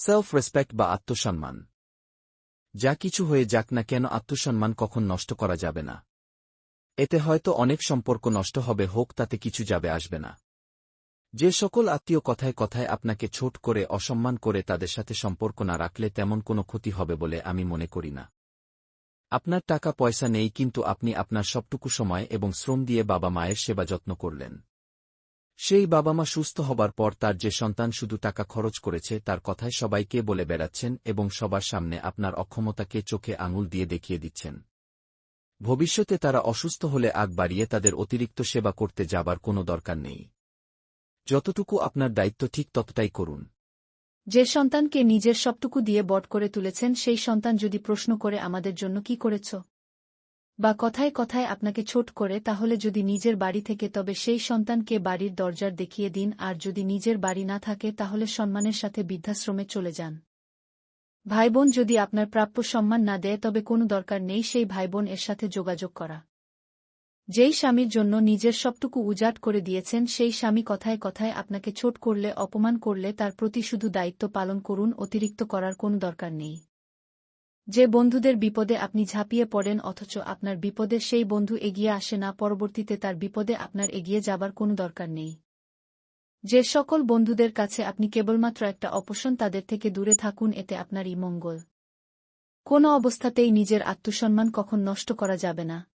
Self respect বা আত্মসম্মান। যা কিছু হয়ে যাক না কেন আত্মসম্মান কখন নষ্ট করা যাবে না। এতে হয়তো অনেক সম্পর্ক নষ্ট হবে, হোক তাতে কিছু যাবে, আসবে না। যে সকল আত্মীয় কথায় কথায় আপনাকে ছোট করে অসম্মান করে তাদের সাথে সম্পর্ক না রাখলে তেমন কোনো ক্ষতি হবে বলে আমি মনে করি না। আপনার টাকা পয়সা নেই, কিন্তু আপনি আপনার সবটুকু সময় এবং শ্রম দিয়ে বাবা মায়ের সেবা যত্ন করলেন। সেই বাবা মা সুস্থ হবার পর তার যে সন্তান শুধু টাকা খরচ করেছে, তার কথায় সবাইকে বলে বেড়াচ্ছেন এবং সবার সামনে আপনার অক্ষমতাকে চোখে আঙুল দিয়ে দেখিয়ে দিচ্ছেন। ভবিষ্যতে তারা অসুস্থ হলে আগ বাড়িয়ে তাদের অতিরিক্ত সেবা করতে যাবার কোনো দরকার নেই। যতটুকু আপনার দায়িত্ব ঠিক ততটাই করুন। যে সন্তানকে নিজের সবটুকু দিয়ে বট করে তুলেছেন, সেই সন্তান যদি প্রশ্ন করে আমাদের জন্য কি করেছ? বা কথায় কথায় আপনাকে ছোট করে, তাহলে যদি নিজের বাড়ি থেকে, তবে সেই সন্তানকে বাড়ির দরজার দেখিয়ে দিন, আর যদি নিজের বাড়ি না থাকে, তাহলে সম্মানের সাথে বৃদ্ধাশ্রমে চলে যান। ভাইবোন, যদি আপনার প্রাপ্য সম্মান না দেয়, তবে কোনো দরকার নেই, সেই ভাইবোন এর সাথে যোগাযোগ করা। যেই স্বামীর জন্য নিজের সবটুকু উজাট করে দিয়েছেন, সেই স্বামী কথায় কথায় আপনাকে ছোট করলে, অপমান করলে, তার প্রতি শুধু দায়িত্ব পালন করুন, অতিরিক্ত করার কোনো দরকার নেই। যে বন্ধুদের বিপদে আপনি ঝাঁপিয়ে পড়েন অথচ আপনার বিপদে সেই বন্ধু এগিয়ে আসে না, পরবর্তীতে তার বিপদে আপনার এগিয়ে যাবার কোনো দরকার নেই। যে সকল বন্ধুদের কাছে আপনি কেবলমাত্র একটা অপশন তাদের থেকে দূরে থাকুন, এতে আপনারই মঙ্গল। কোনো অবস্থাতেই নিজের আত্মসম্মান কখন নষ্ট করা যাবে না।